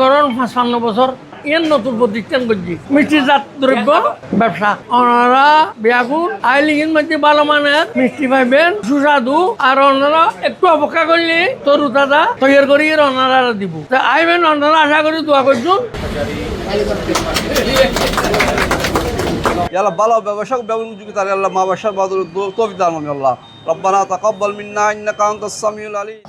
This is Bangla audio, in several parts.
ধরুন ইয়ে নতুন প্রতিষ্ঠান করছি। মিষ্টি জাত দ্রব্য ব্যবসা। ওনারা বিয়াকুল আইলিগিন পাইবেন সুস্বাদু। আর ওনারা একটু অপেক্ষা করলে তরু দাদা তৈরি করি ওনারা দিব। আইবেন ওনারা আশা করি দোয়া করছুন। আল্লাহ ভালো ব্যবসা ব্যবহার মা ব্যবসা বাদুর আল্লাহ রব্বানা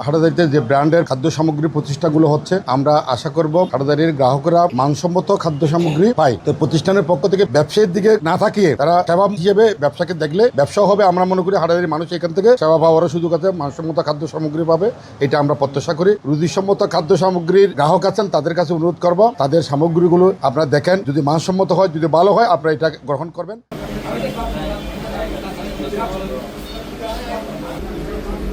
হাটাদারিতে যে ব্র্যান্ডের খাদ্য সামগ্রী প্রতিষ্ঠাগুলো হচ্ছে, আমরা আশা করব হাটাদারির গ্রাহকরা মানসম্মত খাদ্য সামগ্রী পায়। তো প্রতিষ্ঠানের পক্ষ থেকে ব্যবসায়ীর দিকে না থাকিয়ে তারা সেবা হিসেবে ব্যবসাকে দেখলে ব্যবসা হবে। আমরা মনে করি হাটাদারির মানুষ এখান থেকে সেবা পাওয়ারও সুযোগ আছে, মানসম্মত খাদ্য সামগ্রী পাবে। এটা আমরা প্রত্যাশা করি। রুচিসম্মত খাদ্য সামগ্রীর গ্রাহক আছেন, তাদের কাছে অনুরোধ করব, তাদের সামগ্রীগুলো আপনারা দেখেন। যদি মানসম্মত হয়, যদি ভালো হয়, আপনারা এটা গ্রহণ করবেন। 何?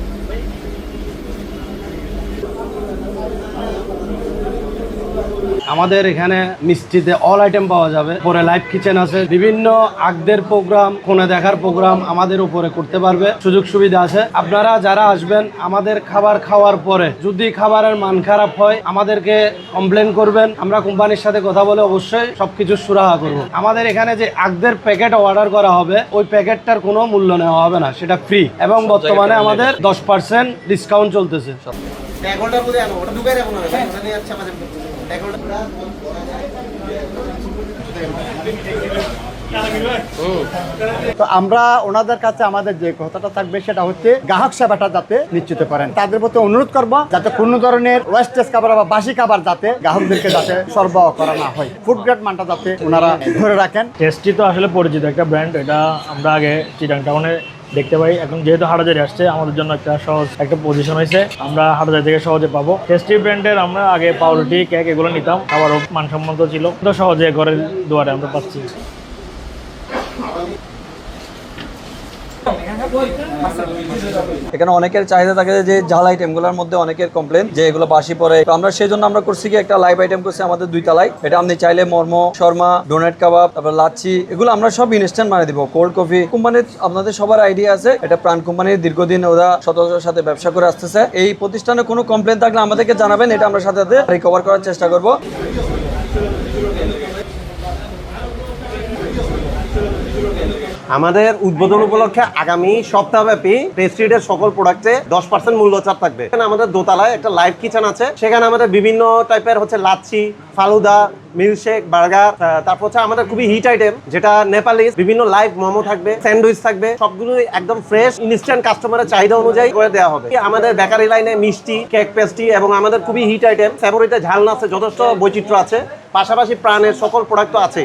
আমাদের এখানে মিষ্টিতে অল আইটেম পাওয়া যাবে। পরে লাইভ কিচেন আছে। বিভিন্ন আগদের প্রোগ্রাম কোনে দেখার প্রোগ্রাম আমাদের উপরে করতে পারবে। সুযোগ সুবিধা আছে। আপনারা যারা আসবেন আমাদের খাবার খাওয়ার পরে যদি খাবারের মান খারাপ হয় আমাদেরকে কমপ্লেন করবেন। আমরা কোম্পানির সাথে কথা বলে অবশ্যই সবকিছু সুরাহা করব। আমাদের এখানে যে আগদের প্যাকেট অর্ডার করা হবে ওই প্যাকেটটার কোনো মূল্য নেওয়া হবে না। সেটা ফ্রি এবং বর্তমানে আমাদের দশ পার্সেন্ট ডিসকাউন্ট চলতেছে। তো আমরা ওনাদের কাছে আমাদের যে কথাটা থাকবে সেটা হচ্ছে গ্রাহক সেবাটা যাতে নিশ্চিত করেন। তাদের প্রতি অনুরোধ করব যাতে কোনো ধরনের ওয়েস্টেজ খাবার বা বাসি খাবার যাতে গ্রাহকদেরকে যাতে সরবরাহ করা না হয়। ফুড গ্রেড মানটা যাতে ওনারা ধরে রাখেন। টেস্টি তো আসলে পরিচিত একটা ব্র্যান্ড এটা আমরা আগে চিটাং টাউনে দেখতে পাই। এখন যেহেতু হাটাজারি আসছে, আমাদের জন্য একটা সহজ একটা পজিশন হয়েছে। আমরা হাটাজারি থেকে সহজে পাবো। টেস্টি ব্র্যান্ডের আমরা আগে পাউরুটি কেক এগুলো নিতাম। আবারও মানসম্মত ছিল। তো সহজে ঘরের দুয়ারে আমরা পাচ্ছি। এখানে অনেকের চাহিদা থাকে যে ঝাল আইটেমগুলোর মধ্যে অনেকের কমপ্লেন যে এগুলো বাসি পড়ে। তো আমরা সেই জন্য আমরা করছি কি একটা লাইভ আইটেম করছি আমাদের দুই তলায়। এটা আপনি চাইলে মর্ম শর্মা ডোনেট কাবাব তারপর লাচ্ছি, এগুলো আমরা সব ইনস্ট্যান্ট বানিয়ে দিব। কোল্ড কফি কোম্পানির আপনাদের সবার আইডিয়া আছে। এটা প্রাণ কোম্পানির দীর্ঘদিন ওরা সদস্যের সাথে ব্যবসা করে আসতেছে। এই প্রতিষ্ঠানে কোনো কমপ্লেন থাকলে আমাদেরকে জানাবেন, এটা আমরা সাথে সাথে রিকভার করার চেষ্টা করব। আমাদের উদ্বোধন উপলক্ষে আগামী সপ্তাহব্যাপী প্রেস্ট্রিটের সকল প্রোডাক্টে দশ পার্সেন্ট মূল্য ছাড় থাকবে। এখানে আমাদের দোতলায় একটা লাইভ কিচেন আছে। সেখানে আমাদের বিভিন্ন টাইপের হচ্ছে লাচ্ছি, ফালুদা মিল্কশেক বার্গার তারপর হচ্ছে আমাদের খুবই হিট আইটেম যেটা নেপালি বিভিন্ন লাইভ মোমো থাকবে স্যান্ডউইচ থাকবে, সবগুলোই একদম ফ্রেশ ইনস্ট্যান্ট কাস্টমারের চাহিদা অনুযায়ী করে দেওয়া হবে। আমাদের বেকারি লাইনে মিষ্টি কেক পেস্ট্রি এবং আমাদের খুবই হিট আইটেম ফেভারিটে ঝালনা আছে, যথেষ্ট বৈচিত্র্য আছে। পাশাপাশি প্রাণের সকল প্রোডাক্ট তো দাও।